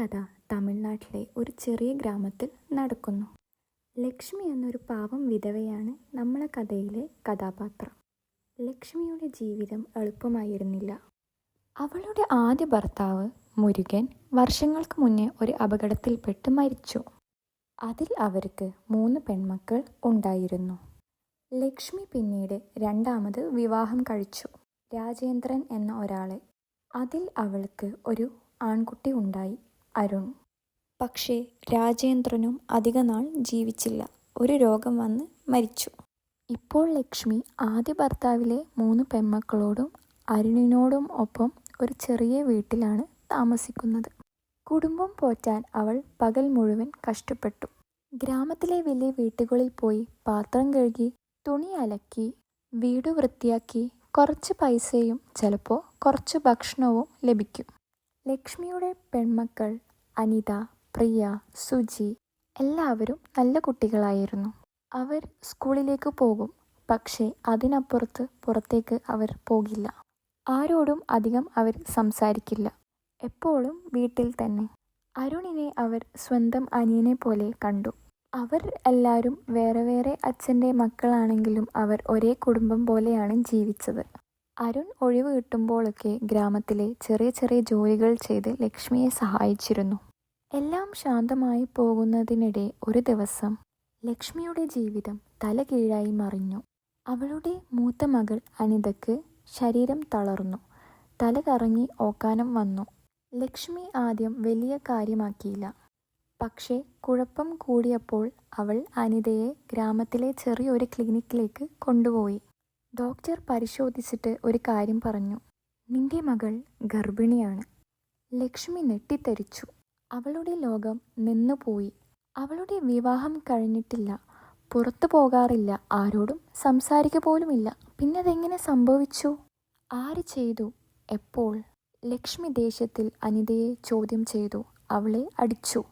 കഥ തമിഴ്നാട്ടിലെ ഒരു ചെറിയ ഗ്രാമത്തിൽ നടക്കുന്നു. ലക്ഷ്മി എന്നൊരു പാവം വിധവയാണ് നമ്മളെ കഥയിലെ കഥാപാത്രം. ലക്ഷ്മിയുടെ ജീവിതം എളുപ്പമായിരുന്നില്ല. അവളുടെ ആദ്യ ഭർത്താവ് മുരുകൻ വർഷങ്ങൾക്ക് മുന്നേ ഒരു അപകടത്തിൽപ്പെട്ട് മരിച്ചു. അതിൽ അവർക്ക് മൂന്ന് പെൺമക്കൾ ഉണ്ടായിരുന്നു. ലക്ഷ്മി പിന്നീട് രണ്ടാമത് വിവാഹം കഴിച്ചു. രാജേന്ദ്രൻ എന്ന ഒരാളെ. അതിൽ അവൾക്ക് ഒരു ആൺകുട്ടി ഉണ്ടായി. അരുൺ. പക്ഷേ രാജേന്ദ്രനും അധികനാൾ ജീവിച്ചില്ല. ഒരു രോഗം വന്ന് മരിച്ചു. ഇപ്പോൾ ലക്ഷ്മി ആദ്യ ഭർത്താവിലെ മൂന്ന് പെമ്മക്കളോടും അരുണിനോടും ഒപ്പം ഒരു ചെറിയ വീട്ടിലാണ് താമസിക്കുന്നത്. കുടുംബം പോറ്റാൻ അവൾ പകൽ മുഴുവൻ കഷ്ടപ്പെട്ടു. ഗ്രാമത്തിലെ വലിയ വീട്ടുകളിൽ പോയി പാത്രം കഴുകി തുണി അലക്കി വീട് വൃത്തിയാക്കി കുറച്ച് പൈസയും ചിലപ്പോൾ കുറച്ച് ഭക്ഷണവും ലഭിക്കും. ലക്ഷ്മിയുടെ പെൺമക്കൾ അനിത പ്രിയ സുജി എല്ലാവരും നല്ല കുട്ടികളായിരുന്നു. അവർ സ്കൂളിലേക്ക് പോകും പക്ഷേ അതിനപ്പുറത്ത് പുറത്തേക്ക് അവർ പോകില്ല. ആരോടും അധികം അവർ സംസാരിക്കില്ല. എപ്പോഴും വീട്ടിൽ തന്നെ. അരുണിനെ അവർ സ്വന്തം അനിയനെ പോലെ കണ്ടു. അവർ എല്ലാവരും വേറെ വേറെ അച്ഛന്റെ മക്കളാണെങ്കിലും അവർ ഒരേ കുടുംബം പോലെയാണ് ജീവിച്ചത്. അരുൺ ഒഴിവ് കിട്ടുമ്പോഴൊക്കെ ഗ്രാമത്തിലെ ചെറിയ ചെറിയ ജോലികൾ ചെയ്ത് ലക്ഷ്മിയെ സഹായിച്ചിരുന്നു. എല്ലാം ശാന്തമായി പോകുന്നതിനിടെ ഒരു ദിവസം ലക്ഷ്മിയുടെ ജീവിതം തലകീഴായി മറിഞ്ഞു. അവളുടെ മൂത്ത മകൾ അനിതയ്ക്ക് ശരീരം തളർന്നു. തല കറങ്ങി ഓക്കാനം വന്നു. ലക്ഷ്മി ആദ്യം വലിയ കാര്യമാക്കിയില്ല. പക്ഷേ കുഴപ്പം കൂടിയപ്പോൾ അവൾ അനിതയെ ഗ്രാമത്തിലെ ചെറിയൊരു ക്ലിനിക്കിലേക്ക് കൊണ്ടുപോയി. ഡോക്ടർ പരിശോധിച്ചിട്ട് ഒരു കാര്യം പറഞ്ഞു. നിന്റെ മകൾ ഗർഭിണിയാണ്. ലക്ഷ്മി നെട്ടിത്തെറിച്ചു അവളുടെ ലോകം നിന്നുപോയി. അവളുടെ വിവാഹം കഴിഞ്ഞിട്ടില്ല. പുറത്തു പോകാറില്ല. ആരോടും സംസാരിക്ക പോലുമില്ല. പിന്നെ അതെങ്ങനെ സംഭവിച്ചു? ആര് ചെയ്തു? എപ്പോൾ? ലക്ഷ്മി ദേഷ്യത്തിൽ അനിതയെ ചോദ്യം ചെയ്തു. അവളെ അടിച്ചു.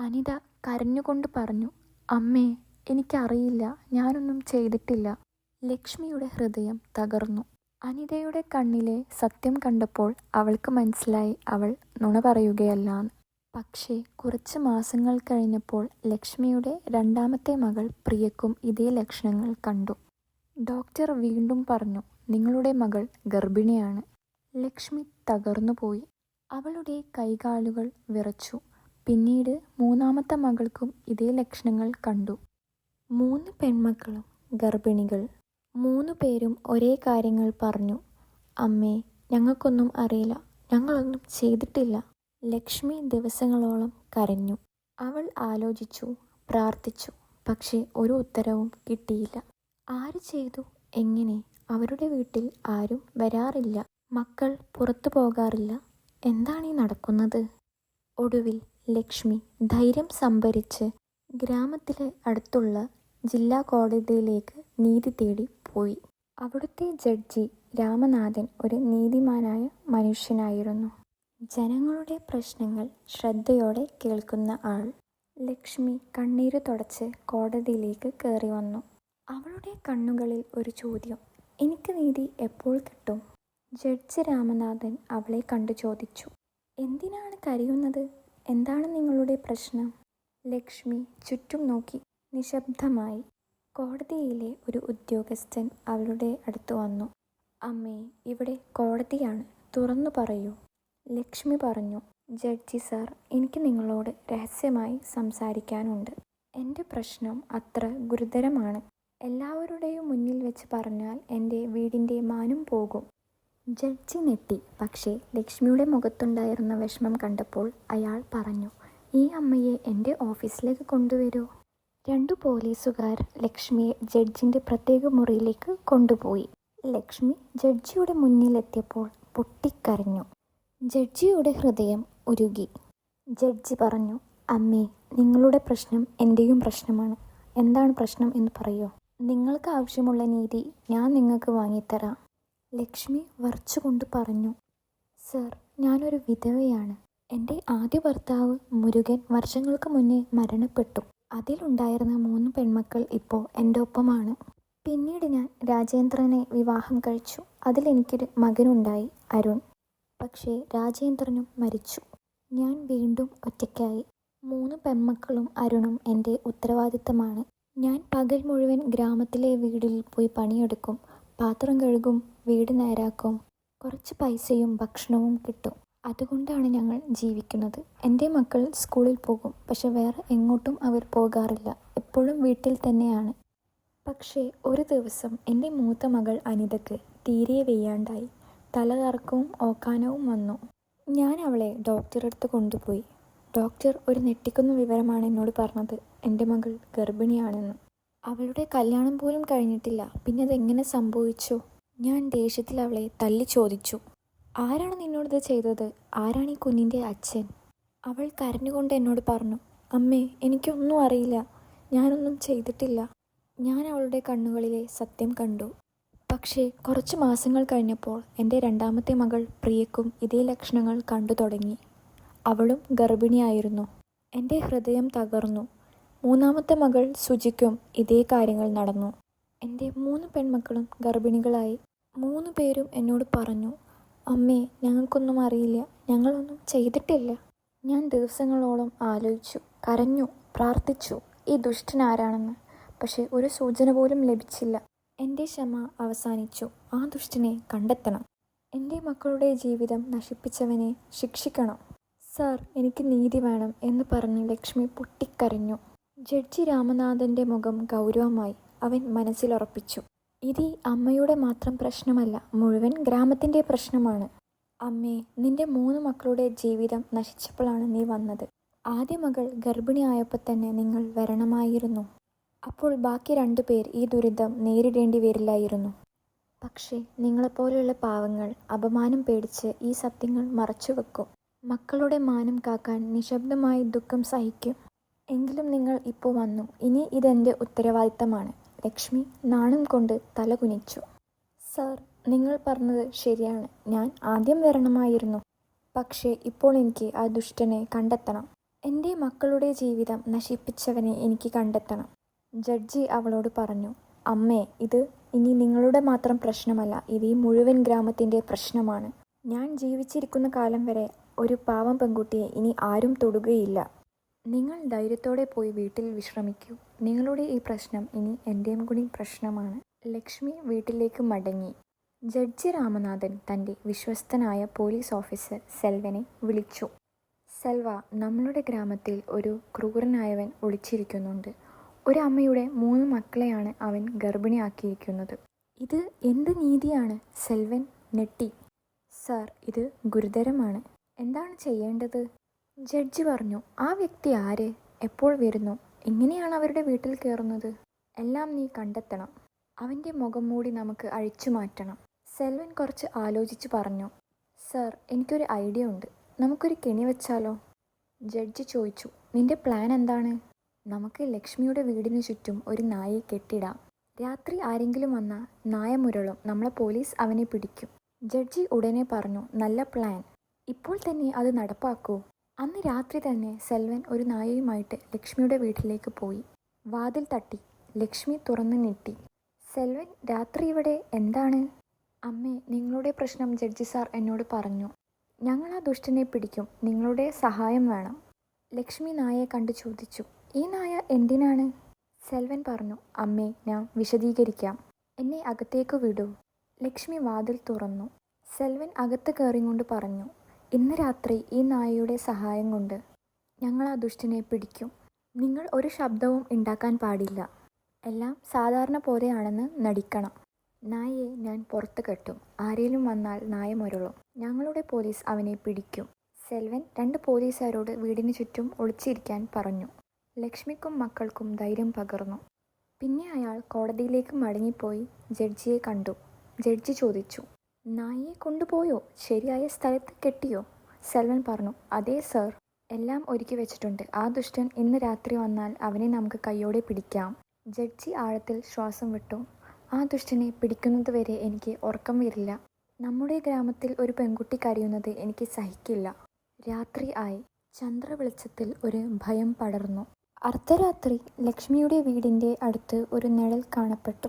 അനിത കരഞ്ഞുകൊണ്ട് പറഞ്ഞു അമ്മേ എനിക്കറിയില്ല. ഞാനൊന്നും ചെയ്തിട്ടില്ല. ലക്ഷ്മിയുടെ ഹൃദയം തകർന്നു. അനിതയുടെ കണ്ണിലെ സത്യം കണ്ടപ്പോൾ അവൾക്ക് മനസ്സിലായി അവൾ നുണ പറയുകയല്ലാന്ന്. പക്ഷേ കുറച്ച് മാസങ്ങൾ കഴിഞ്ഞപ്പോൾ ലക്ഷ്മിയുടെ രണ്ടാമത്തെ മകൾ പ്രിയക്കും ഇതേ ലക്ഷണങ്ങൾ കണ്ടു. ഡോക്ടർ വീണ്ടും പറഞ്ഞു നിങ്ങളുടെ മകൾ ഗർഭിണിയാണ്. ലക്ഷ്മി തകർന്നുപോയി. അവളുടെ കൈകാലുകൾ വിറച്ചു. പിന്നീട് മൂന്നാമത്തെ മകൾക്കും ഇതേ ലക്ഷണങ്ങൾ കണ്ടു. മൂന്ന് പെൺമക്കളും ഗർഭിണികൾ. മൂന്ന് പേരും ഒരേ കാര്യങ്ങൾ പറഞ്ഞു. അമ്മേ ഞങ്ങൾക്കൊന്നും അറിയില്ല. ഞങ്ങളൊന്നും ചെയ്തിട്ടില്ല. ലക്ഷ്മി ദിവസങ്ങളോളം കരഞ്ഞു. അവൾ ആലോചിച്ചു പ്രാർത്ഥിച്ചു പക്ഷേ ഒരു ഉത്തരവും കിട്ടിയില്ല. ആര് ചെയ്തു? എങ്ങനെ? അവരുടെ വീട്ടിൽ ആരും വരാറില്ല. മക്കൾ പുറത്തു പോകാറില്ല. എന്താണ് ഈ നടക്കുന്നത്? ഒടുവിൽ ലക്ഷ്മി ധൈര്യം സംഭരിച്ച് ഗ്രാമത്തിലെ അടുത്തുള്ള ജില്ലാ കോടതിയിലേക്ക് നീതി തേടി പോയി. അവിടുത്തെ ജഡ്ജി രാമനാഥൻ ഒരു നീതിമാനായ മനുഷ്യനായിരുന്നു. ജനങ്ങളുടെ പ്രശ്നങ്ങൾ ശ്രദ്ധയോടെ കേൾക്കുന്ന ആൾ ലക്ഷ്മി കണ്ണീര് തുടച്ച് കോടതിയിലേക്ക് കയറി വന്നു. അവളുടെ കണ്ണുകളിൽ ഒരു ചോദ്യം എനിക്ക് നീതി എപ്പോൾ കിട്ടും? ജഡ്ജി രാമനാഥൻ അവളെ കണ്ടു ചോദിച്ചു. എന്തിനാണ് കരയുന്നത്? എന്താണ് നിങ്ങളുടെ പ്രശ്നം? ലക്ഷ്മി ചുറ്റും നോക്കി നിശബ്ദമായി. കോടതിയിലെ ഒരു ഉദ്യോഗസ്ഥൻ അവളുടെ അടുത്ത് വന്നു. അമ്മേ ഇവിടെ കോടതിയാണ്. തുറന്നു പറയൂ. ലക്ഷ്മി പറഞ്ഞു ജഡ്ജി സാർ എനിക്ക് നിങ്ങളോട് രഹസ്യമായി സംസാരിക്കാനുണ്ട്. എന്റെ പ്രശ്നം അത്ര ഗുരുതരമാണ്. എല്ലാവരുടെയും മുന്നിൽ വെച്ച് പറഞ്ഞാൽ എന്റെ വീടിന്റെ മാനം പോകും. ജഡ്ജി നെട്ടി പക്ഷേ ലക്ഷ്മിയുടെ മുഖത്തുണ്ടായിരുന്ന വിഷമം കണ്ടപ്പോൾ അയാൾ പറഞ്ഞു ഈ അമ്മയെ എന്റെ ഓഫീസിലേക്ക് കൊണ്ടുവരൂ. രണ്ടു പോലീസുകാർ ലക്ഷ്മിയെ ജഡ്ജിന്റെ പ്രത്യേക മുറിയിലേക്ക് കൊണ്ടുപോയി. ലക്ഷ്മി ജഡ്ജിയുടെ മുന്നിലെത്തിയപ്പോൾ പൊട്ടിക്കരഞ്ഞു. ജഡ്ജിയുടെ ഹൃദയം ഉരുകി. ജഡ്ജി പറഞ്ഞു അമ്മേ നിങ്ങളുടെ പ്രശ്നം എന്റെയും പ്രശ്നമാണ്. എന്താണ് പ്രശ്നം എന്ന് പറയൂ? നിങ്ങൾക്ക് ആവശ്യമുള്ള നീതി ഞാൻ നിങ്ങൾക്ക് വാങ്ങിത്തരാം. ലക്ഷ്മി വറച്ചുകൊണ്ട് പറഞ്ഞു സർ ഞാനൊരു വിധവയാണ്. എന്റെ ആദ്യ ഭർത്താവ് മുരുകൻ വർഷങ്ങൾക്ക് മുന്നേ മരണപ്പെട്ടു. അതിലുണ്ടായിരുന്ന മൂന്ന് പെൺമക്കൾ ഇപ്പോൾ എന്റെ ഒപ്പമാണ്. പിന്നീട് ഞാൻ രാജേന്ദ്രനെ വിവാഹം കഴിച്ചു. അതിലെനിക്കൊരു മകനുണ്ടായി അരുൺ. പക്ഷേ രാജേന്ദ്രനും മരിച്ചു. ഞാൻ വീണ്ടും ഒറ്റയ്ക്കായി. മൂന്ന് പെൺമക്കളും അരുണും എന്റെ ഉത്തരവാദിത്തമാണ്. ഞാൻ പകൽ മുഴുവൻ ഗ്രാമത്തിലെ വീടിൽ പോയി പണിയെടുക്കും. പാത്രം കഴുകും വീട് നേരാക്കും. കുറച്ച് പൈസയും ഭക്ഷണവും കിട്ടും. അതുകൊണ്ടാണ് ഞങ്ങൾ ജീവിക്കുന്നത്. എന്റെ മക്കൾ സ്കൂളിൽ പോകും പക്ഷെ വേറെ എങ്ങോട്ടും അവർ പോകാറില്ല. എപ്പോഴും വീട്ടിൽ തന്നെയാണ്. പക്ഷേ ഒരു ദിവസം എന്റെ മൂത്ത മകൾ അനിതയ്ക്ക് തീരെ വെയ്യാണ്ടായി. തലകറക്കവും ഓക്കാനവും വന്നു. ഞാൻ അവളെ ഡോക്ടറെടുത്ത് കൊണ്ടുപോയി. ഡോക്ടർ ഒരു ഞെട്ടിക്കുന്ന വിവരമാണ് എന്നോട് പറഞ്ഞത്. എന്റെ മകൾ ഗർഭിണിയാണെന്ന്. അവളുടെ കല്യാണം പോലും കഴിഞ്ഞിട്ടില്ല. പിന്നെ അതെങ്ങനെ സംഭവിച്ചു? ഞാൻ ദേഷ്യത്തിൽ അവളെ തല്ലി ചോദിച്ചു. ആരാണ് നിന്നോടിത് ചെയ്തത്? ആരാണ് ഈ കുഞ്ഞിന്റെ അച്ഛൻ? അവൾ കരഞ്ഞുകൊണ്ട് എന്നോട് പറഞ്ഞു അമ്മേ എനിക്കൊന്നും അറിയില്ല. ഞാനൊന്നും ചെയ്തിട്ടില്ല. ഞാൻ അവളുടെ കണ്ണുകളിലെ സത്യം കണ്ടു. പക്ഷേ കുറച്ച് മാസങ്ങൾ കഴിഞ്ഞപ്പോൾ എന്റെ രണ്ടാമത്തെ മകൾ പ്രിയക്കും ഇതേ ലക്ഷണങ്ങൾ കണ്ടു തുടങ്ങി. അവളും ഗർഭിണിയായിരുന്നു. എന്റെ ഹൃദയം തകർന്നു. മൂന്നാമത്തെ മകൾ സുജിക്കും ഇതേ കാര്യങ്ങൾ നടന്നു. എന്റെ മൂന്ന് പെൺമക്കളും ഗർഭിണികളായി. മൂന്ന് പേരും എന്നോട് പറഞ്ഞു അമ്മേ ഞങ്ങൾക്കൊന്നും അറിയില്ല. ഞങ്ങളൊന്നും ചെയ്തിട്ടില്ല. ഞാൻ ദിവസങ്ങളോളം ആലോചിച്ചു കരഞ്ഞു പ്രാർത്ഥിച്ചു ഈ ദുഷ്ടൻ ആരാണെന്ന്. പക്ഷേ ഒരു സൂചന പോലും ലഭിച്ചില്ല. എന്റെ ക്ഷമ അവസാനിച്ചു. ആ ദുഷ്ടനെ കണ്ടെത്തണം. എന്റെ മക്കളുടെ ജീവിതം നശിപ്പിച്ചവനെ ശിക്ഷിക്കണം. സാർ എനിക്ക് നീതി വേണം എന്ന് പറഞ്ഞ് ലക്ഷ്മി പൊട്ടിക്കരഞ്ഞു. ജഡ്ജി രാമനാഥന്റെ മുഖം ഗൗരവമായി അവൻ മനസ്സിലുറപ്പിച്ചു. ഇത് അമ്മയുടെ മാത്രം പ്രശ്നമല്ല മുഴുവൻ ഗ്രാമത്തിന്റെ പ്രശ്നമാണ്. അമ്മേ നിന്റെ മൂന്ന് മക്കളുടെ ജീവിതം നശിച്ചപ്പോഴാണ് നീ വന്നത്. ആദ്യ മകൾ ഗർഭിണിയായപ്പോൾ തന്നെ നിങ്ങൾ വരണമായിരുന്നു. അപ്പോൾ ബാക്കി രണ്ടു പേർ ഈ ദുരിതം നേരിടേണ്ടി വരില്ലായിരുന്നു. പക്ഷേ നിങ്ങളെപ്പോലെയുള്ള പാവങ്ങൾ അപമാനം പേടിച്ച് ഈ സത്യങ്ങൾ മറച്ചു വെക്കും. മക്കളുടെ മാനം കാക്കാൻ നിശബ്ദമായി ദുഃഖം സഹിക്കും. എങ്കിലും നിങ്ങൾ ഇപ്പോൾ വന്നു. ഇനി ഇതെന്റെ ഉത്തരവാദിത്തമാണ്. ലക്ഷ്മി നാണം കൊണ്ട് തലകുനിച്ചു സാർ നിങ്ങൾ പറഞ്ഞത് ശരിയാണ്. ഞാൻ ആദ്യം വരണമായിരുന്നു. പക്ഷേ ഇപ്പോൾ എനിക്ക് ആ ദുഷ്ടനെ കണ്ടെത്തണം. എന്റെ മക്കളുടെ ജീവിതം നശിപ്പിച്ചവനെ എനിക്ക് കണ്ടെത്തണം ജഡ്ജി അവളോട് പറഞ്ഞു. അമ്മേ ഇത് ഇനി നിങ്ങളുടെ മാത്രം പ്രശ്നമല്ല. ഇത് ഈ മുഴുവൻ ഗ്രാമത്തിന്റെ പ്രശ്നമാണ്. ഞാൻ ജീവിച്ചിരിക്കുന്ന കാലം വരെ ഒരു പാവം പെൺകുട്ടിയെ ഇനി ആരും തൊടുകയില്ല. നിങ്ങൾ ധൈര്യത്തോടെ പോയി വീട്ടിൽ വിശ്രമിക്കൂ. നിങ്ങളുടെ ഈ പ്രശ്നം ഇനി എന്റെയും കൂടി പ്രശ്നമാണ്. ലക്ഷ്മി വീട്ടിലേക്ക് മടങ്ങി. ജഡ്ജി രാമനാഥൻ തന്റെ വിശ്വസ്തനായ പോലീസ് ഓഫീസർ സെൽവനെ വിളിച്ചു. സെൽവ നമ്മളുടെ ഗ്രാമത്തിൽ ഒരു ക്രൂരനായവൻ ഒളിച്ചിരിക്കുന്നുണ്ട്. ഒരു അമ്മയുടെ മൂന്ന് മക്കളെയാണ് അവൻ ഗർഭിണിയാക്കിയിരിക്കുന്നത്. ഇത് എന്ത് നീതിയാണ്? സെൽവൻ നെട്ടി സാർ ഇത് ഗുരുതരമാണ്. എന്താണ് ചെയ്യേണ്ടത്? ജഡ്ജി പറഞ്ഞു ആ വ്യക്തി ആര്? എപ്പോൾ വരുന്നു? എങ്ങനെയാണ് അവരുടെ വീട്ടിൽ കയറുന്നത് എല്ലാം നീ കണ്ടെത്തണം. അവന്റെ മുഖം മൂടി നമുക്ക് അഴിച്ചു മാറ്റണം. സെൽവൻ കുറച്ച് ആലോചിച്ച് പറഞ്ഞു. സർ എനിക്കൊരു ഐഡിയ ഉണ്ട്. നമുക്കൊരു കെണി വെച്ചാലോ? ജഡ്ജി ചോദിച്ചു. നിന്റെ പ്ലാൻ എന്താണ്? നമുക്ക് ലക്ഷ്മിയുടെ വീടിനു ചുറ്റും ഒരു നായയെ കെട്ടിടാം. രാത്രി ആരെങ്കിലും വന്നാൽ നായ മുരളും. നമ്മളെ പോലീസ് അവനെ പിടിക്കും. ജഡ്ജി ഉടനെ പറഞ്ഞു. നല്ല പ്ലാൻ. ഇപ്പോൾ തന്നെ അത് നടപ്പാക്കൂ. അന്ന് രാത്രി തന്നെ സെൽവൻ ഒരു നായയുമായിട്ട് ലക്ഷ്മിയുടെ വീട്ടിലേക്ക് പോയി. വാതിൽ തട്ടി ലക്ഷ്മി തുറന്നു ഞെട്ടി. സെൽവൻ രാത്രി ഇവിടെ എന്താണ്? അമ്മേ നിങ്ങളുടെ പ്രശ്നം ജഡ്ജി സാർ എന്നോട് പറഞ്ഞു. ഞങ്ങൾ ആ ദുഷ്ടനെ പിടിക്കും. നിങ്ങളുടെ സഹായം വേണം. ലക്ഷ്മി നായയെ കണ്ടു ചോദിച്ചു. ഈ നായ എന്തിനാണ്? സെൽവൻ പറഞ്ഞു. അമ്മേ ഞാൻ വിശദീകരിക്കാം. എന്നെ അകത്തേക്ക് വിടൂ. ലക്ഷ്മി വാതിൽ തുറന്നു. സെൽവൻ അകത്ത് കയറിക്കൊണ്ട് പറഞ്ഞു. ഇന്ന് രാത്രി ഈ നായയുടെ സഹായം കൊണ്ട് ഞങ്ങൾ ആ ദുഷ്ടനെ പിടിക്കും. നിങ്ങൾ ഒരു ശബ്ദവും ഉണ്ടാക്കാൻ പാടില്ല. എല്ലാം സാധാരണ പോലെയാണെന്ന് നടിക്കണം. നായയെ ഞാൻ പുറത്ത് കെട്ടും. ആരേലും വന്നാൽ നായ മുരളും. ഞങ്ങളുടെ പോലീസ് അവനെ പിടിക്കും. സെൽവൻ രണ്ട് പോലീസുകാരോട് വീടിന് ചുറ്റും ഒളിച്ചിരിക്കാൻ പറഞ്ഞു. ലക്ഷ്മിക്കും മക്കൾക്കും ധൈര്യം പകർന്നു. പിന്നെ അയാൾ കോടതിയിലേക്ക് മടങ്ങിപ്പോയി ജഡ്ജിയെ കണ്ടു. ജഡ്ജി ചോദിച്ചു നായയെ കൊണ്ടുപോയോ? ശരിയായ സ്ഥലത്ത് കെട്ടിയോ? സെൽവൻ പറഞ്ഞു അതെ സർ. എല്ലാം ഒരുക്കി വെച്ചിട്ടുണ്ട്. ആ ദുഷ്ടൻ ഇന്ന് രാത്രി വന്നാൽ അവനെ നമുക്ക് കൈയോടെ പിടിക്കാം. ജഡ്ജി ആഴത്തിൽ ശ്വാസം വിട്ടു. ആ ദുഷ്ടനെ പിടിക്കുന്നതുവരെ എനിക്ക് ഉറക്കം വരില്ല. നമ്മുടെ ഗ്രാമത്തിൽ ഒരു പെൺകുട്ടി കരയുന്നത് എനിക്ക് സഹിക്കില്ല. രാത്രി ആയി. ചന്ദ്ര വെളിച്ചത്തിൽ ഒരു ഭയം പടർന്നു. അർദ്ധരാത്രി ലക്ഷ്മിയുടെ വീടിന്റെ അടുത്ത് ഒരു നിഴൽ കാണപ്പെട്ടു.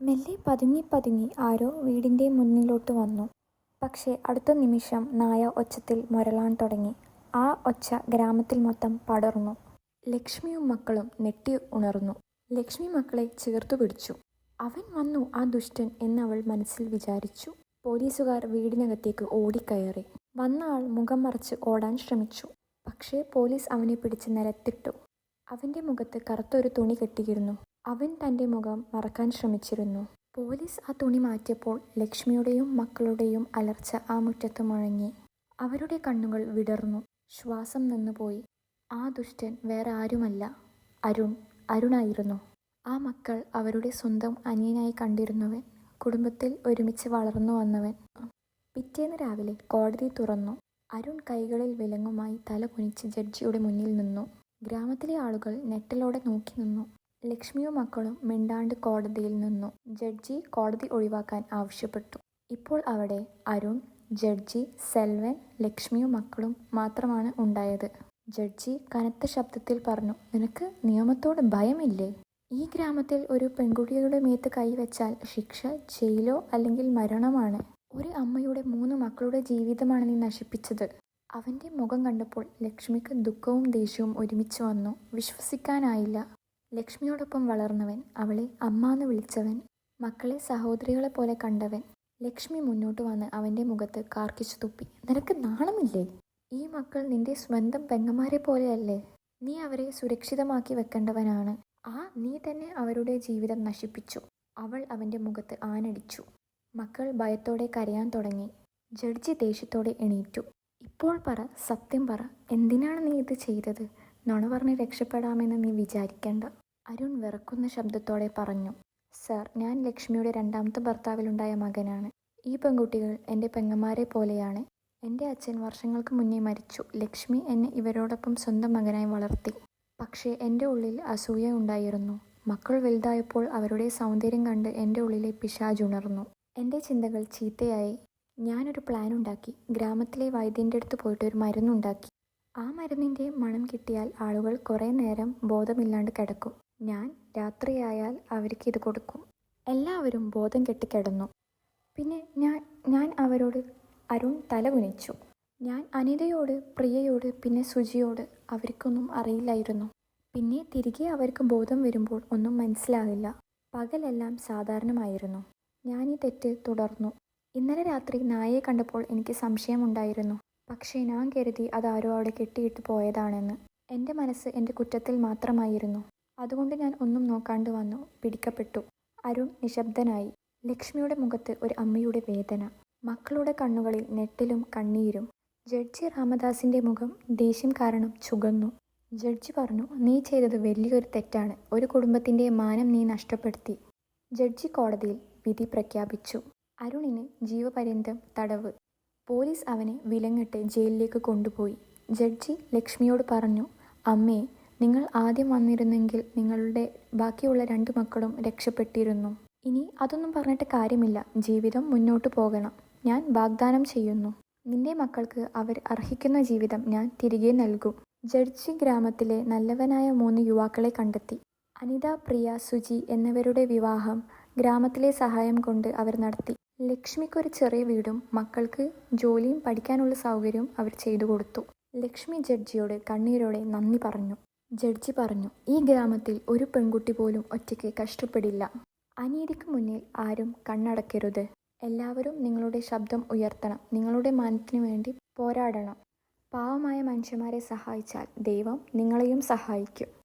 മെല്ലെ പതുങ്ങി പതുങ്ങി ആരോ വീടിന്റെ മുന്നിലോട്ട് വന്നു. പക്ഷേ അടുത്ത നിമിഷം നായ ഒച്ചത്തിൽ മുരളാൻ തുടങ്ങി. ആ ഒച്ച ഗ്രാമത്തിൽ മൊത്തം പടർന്നു. ലക്ഷ്മിയും മക്കളും നെട്ടി ഉണർന്നു. ലക്ഷ്മി മക്കളെ ചേർത്തു പിടിച്ചു. അവൻ വന്നു ആ ദുഷ്ടൻ എന്നവൾ മനസ്സിൽ വിചാരിച്ചു. പോലീസുകാർ വീടിനകത്തേക്ക് ഓടിക്കയറി. വന്ന ആൾ മുഖം മറച്ച് ഓടാൻ ശ്രമിച്ചു. പക്ഷേ പോലീസ് അവനെ പിടിച്ച് നിരത്തിട്ടു അവന്റെ മുഖത്ത് കറുത്തൊരു തുണി കെട്ടിയിരുന്നു. അവൻ തന്റെ മുഖം മറക്കാൻ ശ്രമിച്ചിരുന്നു. പോലീസ് ആ തുണി മാറ്റിയപ്പോൾ ലക്ഷ്മിയുടെയും മക്കളുടെയും അലർച്ച ആ മുറ്റത്ത് മുഴങ്ങി. അവരുടെ കണ്ണുകൾ വിടർന്നു. ശ്വാസം നിന്നുപോയി. ആ ദുഷ്ടൻ വേറെ ആരുമല്ല അരുൺ അരുണായിരുന്നു. ആ മക്കൾ അവരുടെ സ്വന്തം അനിയനായി കണ്ടിരുന്നവൻ കുടുംബത്തിൽ ഒരുമിച്ച് വളർന്നു വന്നവൻ. പിറ്റേന്ന് രാവിലെ കോടതി തുറന്നു. അരുൺ കൈകളിൽ വിലങ്ങുമായി തല കുനിച്ച് ജഡ്ജിയുടെ മുന്നിൽ നിന്നു. ഗ്രാമത്തിലെ ആളുകൾ നെറ്റലോടെ നോക്കി നിന്നു. ലക്ഷ്മിയും മക്കളും മിണ്ടാണ്ട് കോടതിയിൽ നിന്നു. ജഡ്ജി കോടതി ഒഴിവാക്കാൻ ആവശ്യപ്പെട്ടു. ഇപ്പോൾ അവിടെ അരുൺ ജഡ്ജി സെൽവൻ ലക്ഷ്മിയും മക്കളും മാത്രമാണ് ഉണ്ടായത്. ജഡ്ജി കനത്ത ശബ്ദത്തിൽ പറഞ്ഞു നിനക്ക് നിയമത്തോട് ഭയമില്ലേ? ഈ ഗ്രാമത്തിൽ ഒരു പെൺകുട്ടിയുടെ മേത്ത് കൈവച്ചാൽ ശിക്ഷ ജയിലോ അല്ലെങ്കിൽ മരണമാണ്? ഒരു അമ്മയുടെ മൂന്ന് മക്കളുടെ ജീവിതമാണ് നീ നശിപ്പിച്ചത്. അവന്റെ മുഖം കണ്ടപ്പോൾ ലക്ഷ്മിക്ക് ദുഃഖവും ദേഷ്യവും ഒരുമിച്ച് വന്നു. വിശ്വസിക്കാനായില്ല. ലക്ഷ്മിയോടൊപ്പം വളർന്നവൻ അവളെ അമ്മ എന്ന് വിളിച്ചവൻ മക്കളെ സഹോദരികളെ പോലെ കണ്ടവൻ ലക്ഷ്മി മുന്നോട്ട് വന്ന് അവന്റെ മുഖത്ത് കാർക്കിച്ചു തുപ്പി. നിനക്ക് നാണമില്ലേ? ഈ മക്കൾ നിന്റെ സ്വന്തം പെങ്ങന്മാരെ പോലെയല്ലേ? നീ അവരെ സുരക്ഷിതമാക്കി വെക്കേണ്ടവനാണ്. ആ നീ തന്നെ അവരുടെ ജീവിതം നശിപ്പിച്ചു. അവൾ അവന്റെ മുഖത്ത് ആനടിച്ചു മക്കൾ ഭയത്തോടെ കരയാൻ തുടങ്ങി. ജഡ്ജി ദേഷ്യത്തോടെ എണീറ്റു. ഇപ്പോൾ പറ സത്യം പറ. എന്തിനാണ് നീ ഇത് ചെയ്തത്? നുണ പറഞ്ഞ് രക്ഷപ്പെടാമെന്ന് നീ വിചാരിക്കേണ്ട. അരുൺ വിറക്കുന്ന ശബ്ദത്തോടെ പറഞ്ഞു സർ ഞാൻ ലക്ഷ്മിയുടെ രണ്ടാമത്തെ ഭർത്താവിലുണ്ടായ മകനാണ്. ഈ പെൺകുട്ടികൾ എന്റെ പെങ്ങന്മാരെ പോലെയാണ്. എന്റെ അച്ഛൻ വർഷങ്ങൾക്ക് മുന്നേ മരിച്ചു. ലക്ഷ്മി എന്നെ ഇവരോടൊപ്പം സ്വന്തം മകനായി വളർത്തി. പക്ഷേ എന്റെ ഉള്ളിൽ അസൂയ ഉണ്ടായിരുന്നു. മക്കൾ വലുതായപ്പോൾ അവരുടെ സൗന്ദര്യം കണ്ട് എന്റെ ഉള്ളിലെ പിശാജുണർന്നു എന്റെ ചിന്തകൾ ചീത്തയായി. ഞാനൊരു പ്ലാൻ ഉണ്ടാക്കി. ഗ്രാമത്തിലെ വൈദ്യന്റെ അടുത്ത് പോയിട്ട് ഒരു മരുന്നുണ്ടാക്കി ആ മരുന്നിന്റെ മണം കിട്ടിയാൽ ആളുകൾ കുറേ നേരം ബോധമില്ലാണ്ട് കിടക്കും. ഞാൻ രാത്രിയായാൽ അവർക്ക് ഇത് കൊടുക്കും. എല്ലാവരും ബോധം കെട്ടി കിടന്നു. പിന്നെ ഞാൻ ഞാൻ അവരോട് അരുൺ തല കുനിച്ചു. ഞാൻ അനിതയോട് പ്രിയയോട് പിന്നെ സുജിയോട് അവർക്കൊന്നും അറിയില്ലായിരുന്നു. പിന്നെ തിരികെ അവർക്ക് ബോധം വരുമ്പോൾ ഒന്നും മനസ്സിലാകില്ല. പകലെല്ലാം സാധാരണമായിരുന്നു. ഞാൻ ഈ തെറ്റ് തുടർന്നു. ഇന്നലെ രാത്രി നായയെ കണ്ടപ്പോൾ എനിക്ക് സംശയമുണ്ടായിരുന്നു. പക്ഷേ ഞാൻ കരുതി അതാരോ അവിടെ കെട്ടിയിട്ട് പോയതാണെന്ന്. എന്റെ മനസ്സ് എന്റെ കുറ്റത്തിൽ മാത്രമായിരുന്നു. അതുകൊണ്ട് ഞാൻ ഒന്നും നോക്കാണ്ട് വന്നു പിടിക്കപ്പെട്ടു. അരുൺ നിശബ്ദനായി. ലക്ഷ്മിയുടെ മുഖത്ത് ഒരു അമ്മയുടെ വേദന. മക്കളുടെ കണ്ണുകളിൽ നെട്ടിലും കണ്ണീരും. ജഡ്ജി രാമദാസിന്റെ മുഖം ദേഷ്യം കാരണം ചുകന്നു. ജഡ്ജി പറഞ്ഞു നീ ചെയ്തത് വലിയൊരു തെറ്റാണ്. ഒരു കുടുംബത്തിന്റെ മാനം നീ നഷ്ടപ്പെടുത്തി. ജഡ്ജി കോടതിയിൽ വിധി പ്രഖ്യാപിച്ചു. അരുണിന് ജീവപര്യന്തം തടവ്. പോലീസ് അവനെ വിലങ്ങിട്ട് ജയിലിലേക്ക് കൊണ്ടുപോയി. ജഡ്ജി ലക്ഷ്മിയോട് പറഞ്ഞു അമ്മേ നിങ്ങൾ ആദ്യം വന്നിരുന്നെങ്കിൽ നിങ്ങളുടെ ബാക്കിയുള്ള രണ്ട് മക്കളും രക്ഷപ്പെട്ടിരുന്നു. ഇനി അതൊന്നും പറഞ്ഞിട്ട് കാര്യമില്ല. ജീവിതം മുന്നോട്ട് പോകണം. ഞാൻ വാഗ്ദാനം ചെയ്യുന്നു. നിന്റെ മക്കൾക്ക് അവർ അർഹിക്കുന്ന ജീവിതം ഞാൻ തിരികെ നൽകും ജഡ്ജി ഗ്രാമത്തിലെ നല്ലവനായ മൂന്ന് യുവാക്കളെ കണ്ടെത്തി. അനിത പ്രിയ സുജി എന്നിവരുടെ വിവാഹം ഗ്രാമത്തിലെ സഹായം കൊണ്ട് അവർ നടത്തി. ലക്ഷ്മിക്കൊരു ചെറിയ വീടും മക്കൾക്ക് ജോലിയും പഠിക്കാനുള്ള സൗകര്യവും അവർ ചെയ്തു കൊടുത്തു. ലക്ഷ്മി ജഡ്ജിയോട് കണ്ണീരോടെ നന്ദി പറഞ്ഞു. ജഡ്ജി പറഞ്ഞു ഈ ഗ്രാമത്തിൽ ഒരു പെൺകുട്ടി പോലും ഒറ്റയ്ക്ക് കഷ്ടപ്പെടില്ല. അനീതിക്ക് മുന്നിൽ ആരും കണ്ണടക്കരുത്. എല്ലാവരും നിങ്ങളുടെ ശബ്ദം ഉയർത്തണം. നിങ്ങളുടെ മാനത്തിനു വേണ്ടി പോരാടണം. പാവമായ മനുഷ്യന്മാരെ സഹായിച്ചാൽ ദൈവം നിങ്ങളെയും സഹായിക്കും.